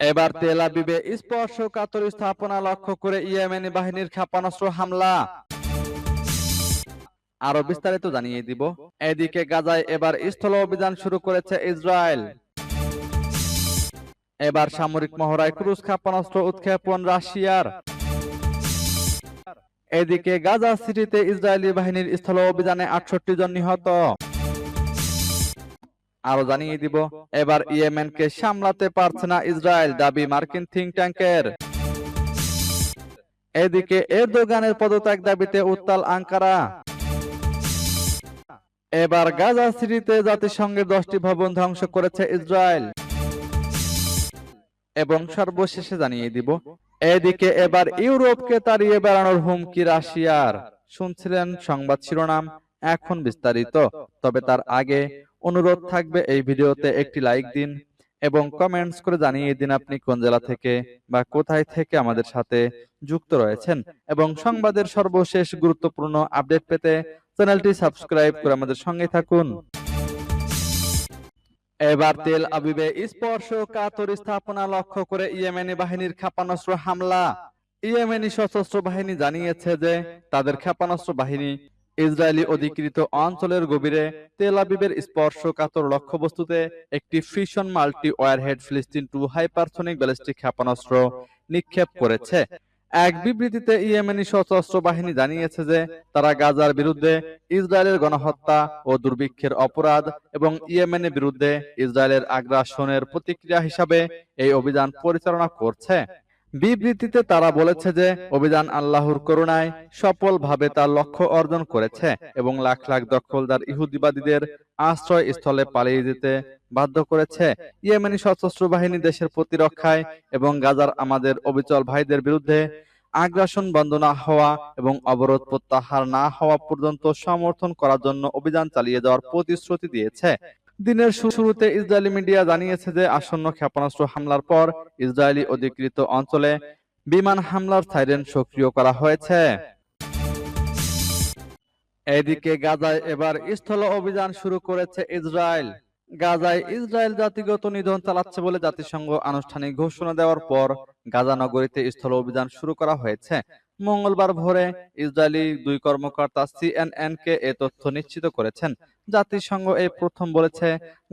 এবার তেল আবিবে স্পর্শকাতর স্থাপনা লক্ষ্য করে ইয়েমেনি বাহিনীর ক্ষেপণাস্ত্র হামলা। আরও বিস্তারিত জানিয়ে দিব। এদিকে গাজায় এবার স্থল অভিযান শুরু করেছে ইসরায়েল। এবার সামরিক মহড়ায় ক্রুজ ক্ষেপণাস্ত্র উৎক্ষেপণ রাশিয়ার। এদিকে গাজা সিটিতে ইসরায়েলি বাহিনীর স্থল অভিযানে আটষট্টি জন নিহত। আরও জানিয়ে দিব, এবার ইয়েমেনকে সামলাতে পারছে না ইসরায়েল, দাবি মার্কিন থিঙ্ক ট্যাঙ্কের এদিকে এরদোগানের পদত্যাগ দাবিতে উত্তাল আঙ্কারা। এবার গাজা সিটিতে জাতিসংঘের দশটি ভবন ধ্বংস করেছে ইসরায়েল। এবং সর্বশেষে জানিয়ে দিব, এদিকে এবার ইউরোপকে তাড়িয়ে বেড়ানোর হুমকি রাশিয়ার। শুনছিলেন সংবাদ শিরোনাম, এখন বিস্তারিত, তবে তার আগে অনুরোধ থাকবে এই ভিডিওতে একটি লাইক দিন এবং কমেন্টস করে জানিয়ে দিন আপনি কোন জেলা থেকে বা কোথায় থেকে আমাদের সাথে যুক্ত রয়েছেন। এবং সংবাদের সর্বশেষ গুরুত্বপূর্ণ আপডেট পেতে চ্যানেলটি সাবস্ক্রাইব করে আমাদের সঙ্গে থাকুন। এবার তেল আবিবে স্পর্শ কাতর স্থাপনা লক্ষ্য করে ইয়েমেনি বাহিনীর ক্ষেপণাস্ত্র হামলা। ইয়েমেনি সশস্ত্র বাহিনী জানিয়েছে যে তাদের ক্ষেপণাস্ত্র বাহিনী ইসরায়েলি অধিকৃত অঞ্চলের গভীরে তেল আবিবের স্পর্শকাতর লক্ষ্যবস্তুতে একটি ফিশন মাল্টি ওয়ারহেড ফিলিস্তিন টু হাইপারসনিক ব্যালিস্টিক ক্ষেপণাস্ত্র নিক্ষেপ করেছে। এক বিবৃতিতে ইয়েমেনি সশস্ত্র বাহিনী জানিয়েছে যে তারা গাজার বিরুদ্ধে ইসরায়েলের গণহত্যা ও দুর্ভিক্ষের অপরাধ এবং ইয়েমেনের বিরুদ্ধে ইসরায়েলের আগ্রাসনের প্রতিক্রিয়া হিসাবে এই অভিযান পরিচালনা করছে। বিবৃতিতে তারা বলেছে যে, অভিযান আল্লাহর করুণায় সফলভাবে তার লক্ষ্য অর্জন করেছে এবং লাখ লাখ দখলদার ইহুদিবাদীদের আশ্রয় স্থলে পালিয়ে যেতে বাধ্য করেছে। ইয়েমেনি সশস্ত্র বাহিনী দেশের প্রতিরক্ষায় এবং গাজার আমাদের অবিচল ভাইদের বিরুদ্ধে আগ্রাসন বন্ধ না হওয়া এবং অবরোধ প্রত্যাহার না হওয়া পর্যন্ত সমর্থন করার জন্য অভিযান চালিয়ে যাওয়ার প্রতিশ্রুতি দিয়েছে। দিনের শুরুতে ইসরায়েলি মিডিয়া জানিয়েছে যে আসন্ন ক্ষেপণাস্ত্র হামলার পর ইসরায়েলি অধিকৃত অঞ্চলে বিমান হামলার সাইরেন সক্রিয় করা হয়েছে। এদিকে গাজায় এবার স্থল অভিযান শুরু করেছে ইসরায়েল। গাজায় ইসরায়েল জাতিগত নিধন চালাচ্ছে বলে জাতিসংঘ আনুষ্ঠানিক ঘোষণা দেওয়ার পর গাজা নগরীতে স্থল অভিযান শুরু করা হয়েছে। মঙ্গলবার ভোরে ইসরায়েলি দুই কর্মকর্তা সিএনএন কে এ তথ্য নিশ্চিত করেছেন। জাতিসংঘ এই প্রথম বলেছে,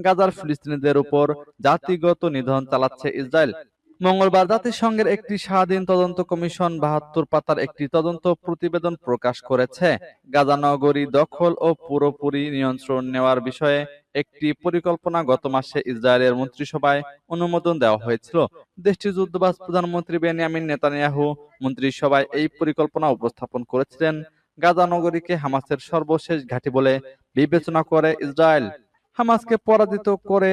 গাজার ফিলিস্তিনিদের উপর জাতিগত নিধন চালাচ্ছে ইসরায়েল। মঙ্গলবার জাতিসংঘের একটি স্বাধীন তদন্ত কমিশন বাহাত্তর পাতার একটি তদন্ত প্রতিবেদন প্রকাশ করেছে। গাজা নগরী দখল ও পুরোপুরি নিয়ন্ত্রণ নেওয়ার বিষয়ে একটি পরিকল্পনা গত মাসে ইসরায়েলের মন্ত্রিসভায় অনুমোদন দেওয়া হয়েছিল। দেশটির যুদ্ধবাজ প্রধানমন্ত্রী বেনিয়ামিন নেতানিয়াহু মন্ত্রিসভায় এই পরিকল্পনা উপস্থাপন করেছিলেন। গাজা নগরীকে হামাসের সর্বশেষ ঘাঁটি বলে বিবেচনা করে ইসরায়েল হামাসকে পরাজিত করে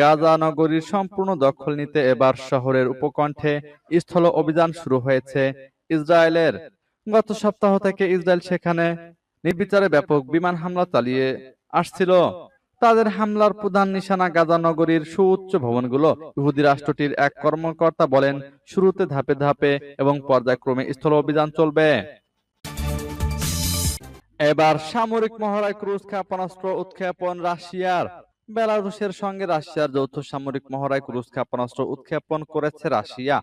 গাজা নগরীর সম্পূর্ণ দখল নিতে এবার শহরের উপকণ্ঠে স্থল অভিযান শুরু হয়েছে। ইসরায়েলের গত সপ্তাহ থেকে ইসরায়েল সেখানে নির্বিচারে ব্যাপক বিমান হামলা চালিয়ে আসছিল। তাদের হামলার প্রধান নিশানা গাজা নগরীর সুউচ্চ ভবনগুলো। ইহুদি রাষ্ট্রটির এক কর্মকর্তা বলেন, শুরুতে ধাপে ধাপে এবং পর্যায়ক্রমে স্থল অভিযান চলবে। এবার সামরিক মহড়ায় ক্রুজ ক্ষেপণাস্ত্র উৎক্ষেপণ রাশিয়ার, বেলারুশের সঙ্গে রাশিয়ার যৌথ সামরিক মহড়ায় ক্রুজ ক্ষেপণাস্ত্র উৎক্ষেপণ করেছে রাশিয়া।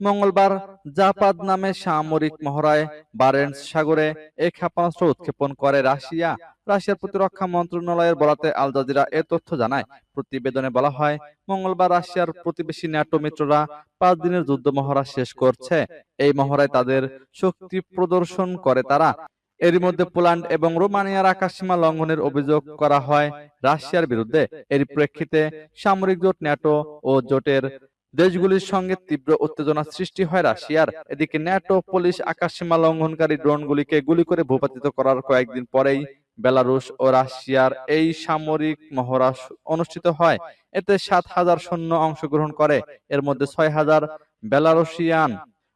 মঙ্গলবার জাপাদ নামে সামরিক মহড়ায় বারেন্স সাগরে এই ক্ষেপণাস্ত্র উৎক্ষেপণ করে রাশিয়া। রাশিয়ার প্রতিরক্ষা মন্ত্রণালয়ের বরাতে আল জাজিরা এ তথ্য জানায়। প্রতিবেদনে বলা হয়, মঙ্গলবার রাশিয়ার প্রতিবেশী ন্যাটো মিত্ররা পাঁচ দিনের যুদ্ধ মহড়া শেষ করছে। এই মহড়ায় তাদের শক্তি প্রদর্শন করে তারা। এরই মধ্যে পোল্যান্ড এবং রোমানিয়ার আকাশসীমা লঙ্ঘনের অভিযোগ করা হয় রাশিয়ার বিরুদ্ধে। এর প্রেক্ষিতে সামরিক জোট, ন্যাটো ও জোটের দেশগুলির সঙ্গে তীব্র উত্তেজনা সৃষ্টি হয় রাশিয়ার। এদিকে ন্যাটো পুলিশ আকাশসীমা লঙ্ঘনকারী ড্রোনগুলিকে গুলি করে ভূপাতিত করার কয়েকদিন পরেই বেলারুশ ও রাশিয়ার এই সামরিক মহড়া অনুষ্ঠিত হয়। এতে সাত হাজার সৈন্য অংশগ্রহণ করে। এর মধ্যে ছয় হাজার বেলারুশিয়ান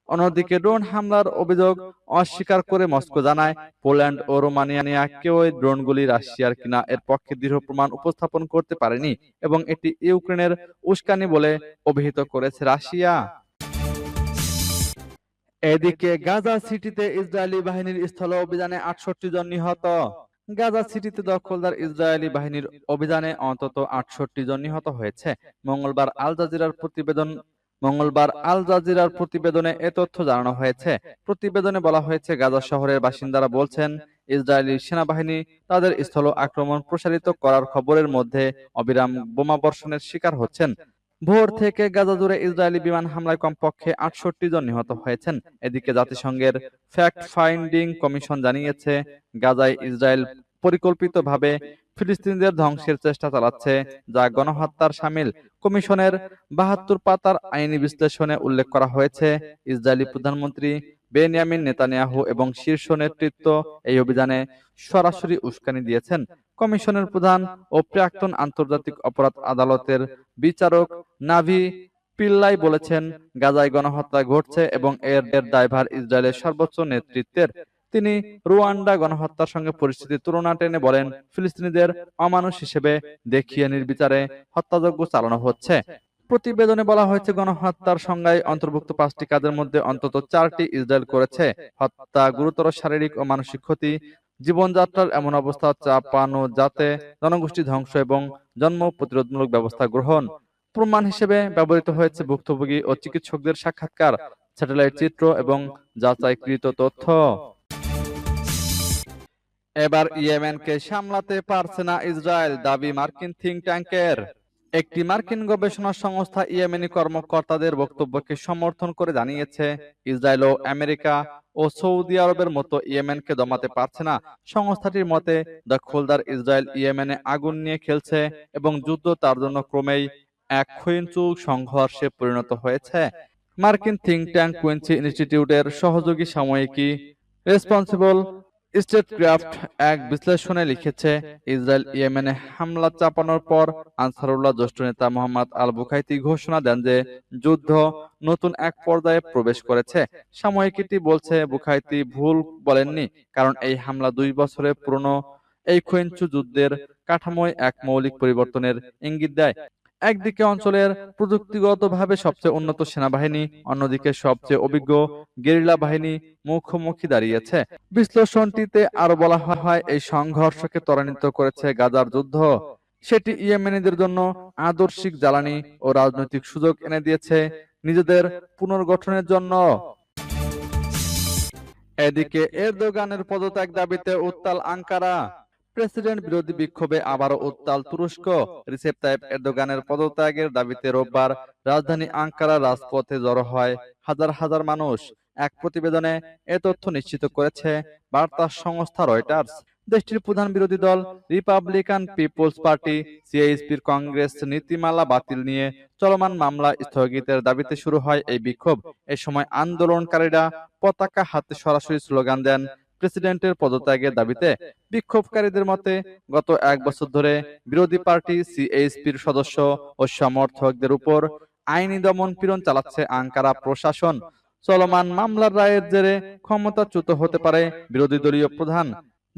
অন্যদিকে ড্রোন হামলার অভিযোগ অস্বীকার করে মস্কো জানায়, পোল্যান্ড ও রোমানিয়া কেউ ড্রোনগুলি রাশিয়ার কিনা এর পক্ষে দৃঢ় প্রমাণ উপস্থাপন করতে পারেনি এবং এটি ইউক্রেনের উস্কানি বলে অভিহিত করেছে রাশিয়া। এদিকে গাজা সিটিতে ইসরায়েলি বাহিনীর স্থল অভিযানে আটষট্টি জন নিহত। গাজা সিটিতে দখলদার ইসরায়েলি বাহিনীর অভিযানে অন্তত আটষট্টি জন নিহত হয়েছে। মঙ্গলবার আল জাজিরার প্রতিবেদন মঙ্গলবার আল জাজিরার প্রতিবেদনে এ তথ্য জানানো হয়েছে। প্রতিবেদনে বলা হয়েছে, গাজা শহরের বাসিন্দারা বলছেন, ইসরায়েলি সেনাবাহিনী তাদের স্থল আক্রমণ প্রসারিত করার খবরের মধ্যে অবিরাম বোমা বর্ষণের শিকার হচ্ছেন। ভোর থেকে গাজা জুড়ে ইসরায়েলি বিমান হামলায় কমপক্ষে আটষট্টি জন নিহত হয়েছেন। এদিকে জাতিসংঘের ফ্যাক্ট ফাইন্ডিং কমিশন জানিয়েছে, গাজায় ইসরায়েল পরিকল্পিতভাবে ফিলিস্তিনিদের ধ্বংসের চেষ্টা চালাচ্ছে, যা গণহত্যার সামিল। কমিশনের বাহাত্তর পাতার আইনি বিশ্লেষণে উল্লেখ করা হয়েছে, ইসরায়েলি প্রধানমন্ত্রী বেনিয়ামিন নেতানিয়াহু এবং শীর্ষ নেতৃত্ব এই অভিযানে সরাসরি উস্কানি দিয়েছেন। কমিশনের প্রধান ও প্রাক্তন আন্তর্জাতিক অপরাধ আদালতের বিচারক নাভি পিল্লাই বলেছেন, গাজায় গণহত্যা ঘটছে এবং এর দায়ভার ইসরায়েলের সর্বোচ্চ নেতৃত্বের। তিনি রুয়ান্ডা গণহত্যার সঙ্গে পরিস্থিতির তুলনা টেনে বলেন, ফিলিস্তিনিদের অমানুষ হিসেবে দেখিয়ে নির্বিচারে হত্যাযজ্ঞ চালানো হচ্ছে। প্রতিবেদনে বলা হয়েছে, গণহত্যার সংজ্ঞায় অন্তর্ভুক্ত পাঁচটি কাজের মধ্যে অন্তত চারটি ইসরায়েল করেছে। হত্যা, গুরুতর শারীরিক ও মানসিক ক্ষতি, জীবনযাত্রার এমন অবস্থা চাপানো যাতে জনগোষ্ঠী ধ্বংস এবং জন্ম প্রতিরোধমূলক ব্যবস্থা গ্রহণ। প্রমাণ হিসেবে ব্যবহৃত হয়েছে, ভুক্তভোগী ও চিকিৎসকদের সাক্ষাৎকার, স্যাটেলাইট চিত্র এবং যাচাইকৃত তথ্য। এবার ইয়েমেনকে সামলাতে পারছে না ইসরায়েল দাবি মার্কিন থিঙ্ক ট্যাঙ্কের একটি মার্কিন গবেষণা সংস্থা ইয়েমেনি কর্মকর্তাদের বক্তব্যকে সমর্থন করে জানিয়েছে ইসরায়েল ও আমেরিকা ও সৌদি আরবের মতো ইয়েমেনকে দমাতে পারছে না। সংস্থাটির মতে দখলদার ইসরায়েল ইয়েমেনে আগুন নিয়ে খেলছে এবং যুদ্ধ তার জন্য ক্রমেই এক ক্ষয়িঞ্চুক সংঘর্ষে পরিণত হয়েছে। মার্কিন থিঙ্ক ট্যাঙ্ক কুইন্সি ইনস্টিটিউটের সহযোগী সাময়িকী রেসপন্সিবল স্টেটক্রাফট এক বিশ্লেষণে লিখেছে, ইসরায়েল ইয়েমেনে হামলা চাপানোর পর আনসারুল্লাহ জ্যেষ্ঠ নেতা মোহাম্মদ আল বুখাইতি ঘোষণা দেন যে, যুদ্ধ নতুন এক পর্যায়ে প্রবেশ করেছে। সাময়িকীটি বলছে, বুখাইতি ভুল বলেননি, কারণ এই হামলা দুই বছরের পুরনো এই ক্ষয়িঞ্চু যুদ্ধের কাঠামোয় এক মৌলিক পরিবর্তনের ইঙ্গিত দেয়। একদিকে অঞ্চলের প্রযুক্তিগতভাবে সবচেয়ে উন্নত সেনাবাহিনী, অন্যদিকে সবচেয়ে অভিজ্ঞ গেরিলা বাহিনী মুখোমুখি দাঁড়িয়েছে। বিশ্লেষণটিতে আরও বলা হয়, এই সংঘর্ষকে ত্বরান্বিত করেছে গাজার যুদ্ধ। সেটি ইয়েমেনিদের জন্য আদর্শিক জ্বালানি ও রাজনৈতিক সুযোগ এনে দিয়েছে নিজেদের পুনর্গঠনের জন্য। এদিকে এরদোগানের পদত্যাগ দাবিতে উত্তাল আঙ্কারা প্রেসিডেন্ট বিরোধী বিক্ষোভে আবারও উত্তাল তুরস্ক। রিসেপ তাইপ এরদোগানের পদত্যাগের দাবিতে রোববার রাজধানী আঙ্কারা রাজপথে জড়ো হয় হাজার হাজার মানুষ। এক প্রতিবেদনে এ তথ্য নিশ্চিত করেছে বার্তা সংস্থা রয়টার্স। দেশটির প্রধান বিরোধী দল রিপাবলিকান পিপলস পার্টি, সিএইচপির কংগ্রেস নীতিমালা বাতিল নিয়ে চলমান মামলা স্থগিতের দাবিতে শুরু হয় এই বিক্ষোভ। এ সময় আন্দোলনকারীরা পতাকা হাতে সরাসরি স্লোগান দেন প্রেসিডেন্টের পদত্যাগের দাবিতে বিক্ষোভকারীদের মতে গত এক বছর ধরে বিরোধী পার্টি সিএইচপির সদস্য ও সমর্থকদের উপর আইনি দমন পীড়ন চালাচ্ছে আঙ্কারা প্রশাসন। চলমান মামলার রায়ের জেরে ক্ষমতাচ্যুত হতে পারে বিরোধী দলীয় প্রধান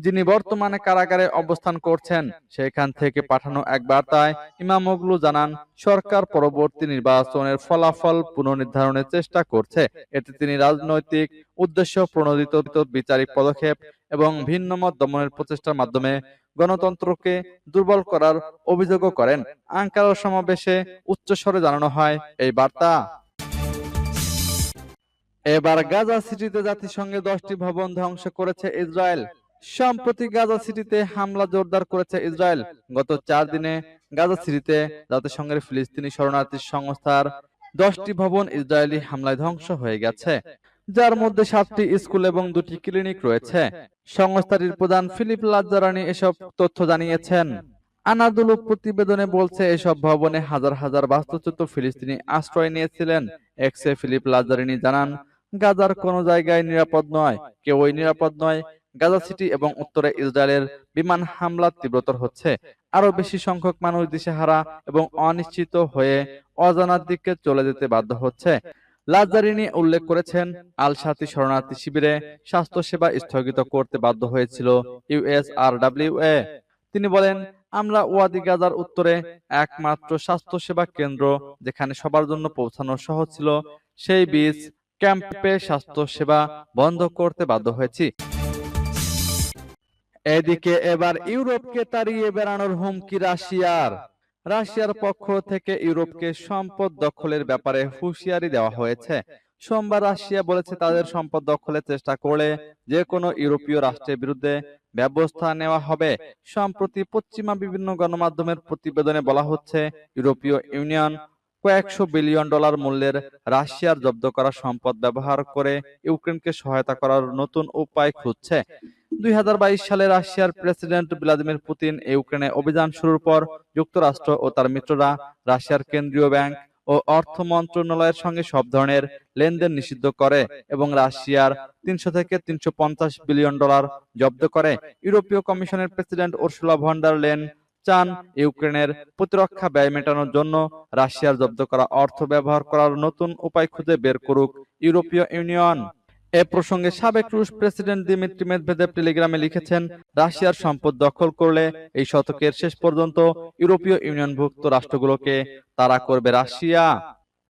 যিনি বর্তমানে কারাগারে অবস্থান করছেন, সেখান থেকে পাঠানো এক বার্তায় ইমামোগলু জানান, সরকার পরবর্তী নির্বাচনের ফলাফল পুনর্নির্ধারণের চেষ্টা করছে। এতে তিনি রাজনৈতিক উদ্দেশ্য, প্রণোদিত বিচারিক পদক্ষেপ এবং ভিন্নমত দমনের প্রচেষ্টার মাধ্যমে গণতন্ত্রকে দুর্বল করার অভিযোগও করেন। আঙ্কারার সমাবেশে উচ্চস্বরে জানানো হয় এই বার্তা। এবার গাজা সিটিতে জাতিসংঘের দশটি ভবন ধ্বংস করেছে ইসরায়েল। সম্প্রতি গাজা সিটিতে হামলা জোরদার করেছে ইসরায়েল। গত চার দিনে গাজা সিটিতে জাতিসংঘের ফিলিস্তিনি শরণার্থী সংস্থার দশটি ভবন ইসরায়েলি হামলায় ধ্বংস হয়ে গেছে, যার মধ্যে সাতটি স্কুল এবং দুটি ক্লিনিক রয়েছে। সংস্থাটির প্রধান ফিলিপ লাজ্জারানি এসব তথ্য জানিয়েছেন। আনাদুলু প্রতিবেদনে বলছে, এসব ভবনে হাজার হাজার বাস্তুচ্যুত ফিলিস্তিনি আশ্রয় নিয়েছিলেন। এক্সে ফিলিপ লাজারিনি জানান, গাজার কোনো জায়গায় নিরাপদ নয়, কেউই নিরাপদ নয় গাজা সিটি এবং উত্তরে ইসরায়েলের বিমান হামলা তীব্রতর হচ্ছে। আরও বেশি সংখ্যক মানুষ দিশেহারা এবং অনিশ্চিত হয়ে অজানার দিকে চলে যেতে বাধ্য হচ্ছে। লাজারিনি উল্লেখ করেছেন আল সাথী শরণার্থী শিবিরে স্বাস্থ্যসেবা স্থগিত করতে বাধ্য হয়েছিল ইউএসআরডব্লিউ এ। তিনি বলেন, আমরা ওয়াদি গাজার উত্তরে একমাত্র স্বাস্থ্যসেবা কেন্দ্র যেখানে সবার জন্য পৌঁছানো সহজ ছিল, সেই বীজ ক্যাম্পে স্বাস্থ্য সেবা বন্ধ করতে বাধ্য হয়েছি। এদিকে এবার ইউরোপকে তাড়িয়ে বেড়ানোর হুমকি রাশিয়ার। রাশিয়ার। পক্ষ থেকে ইউরোপকে সম্পদ দখলের ব্যাপারে হুঁশিয়ারি দেওয়া হয়েছে। সোমবার রাশিয়া বলেছে তাদের সম্পদ দখলের চেষ্টা করলে যে কোনো ইউরোপীয় রাষ্ট্রের বিরুদ্ধে ব্যবস্থা নেওয়া হবে। সম্প্রতি পশ্চিমা বিভিন্ন গণমাধ্যমের প্রতিবেদনে বলা হচ্ছে ইউরোপীয় ইউনিয়ন কয়েকশো বিলিয়ন ডলার মূল্যের রাশিয়ার জব্দ করা সম্পদ ব্যবহার করে ইউক্রেনকে সহায়তা করার নতুন উপায় খুঁজছে। দুই হাজার বাইশ সালে রাশিয়ার প্রেসিডেন্ট ভ্লাদিমির পুতিন ইউক্রেনে অভিযান শুরুর পর যুক্তরাষ্ট্র ও তার মিত্ররা রাশিয়ার কেন্দ্রীয় ব্যাংক ও অর্থ মন্ত্রণালয়ের সঙ্গে সব ধরনের লেনদেন নিষিদ্ধ করে এবং রাশিয়ার তিনশো থেকে তিনশো পঞ্চাশ বিলিয়ন ডলার জব্দ করে ইউরোপীয় কমিশনের প্রেসিডেন্ট উর্সুলা ভন্ডার লেন চান ইউক্রেনের প্রতিরক্ষা ব্যয় মেটানোর জন্য রাশিয়ার জব্দ করা অর্থ ব্যবহার করার নতুন উপায় খুঁজে বের করুক ইউরোপীয় ইউনিয়ন। এ প্রসঙ্গে সাবেক রুশ প্রেসিডেন্ট দিমিত্রি মেদভেদেব টেলিগ্রামে লিখেছেন, রাশিয়ার সম্পদ দখল করলে এই শতকের শেষ পর্যন্ত ইউরোপীয় ইউনিয়নভুক্ত রাষ্ট্রগুলোকে তারা করবে রাশিয়া।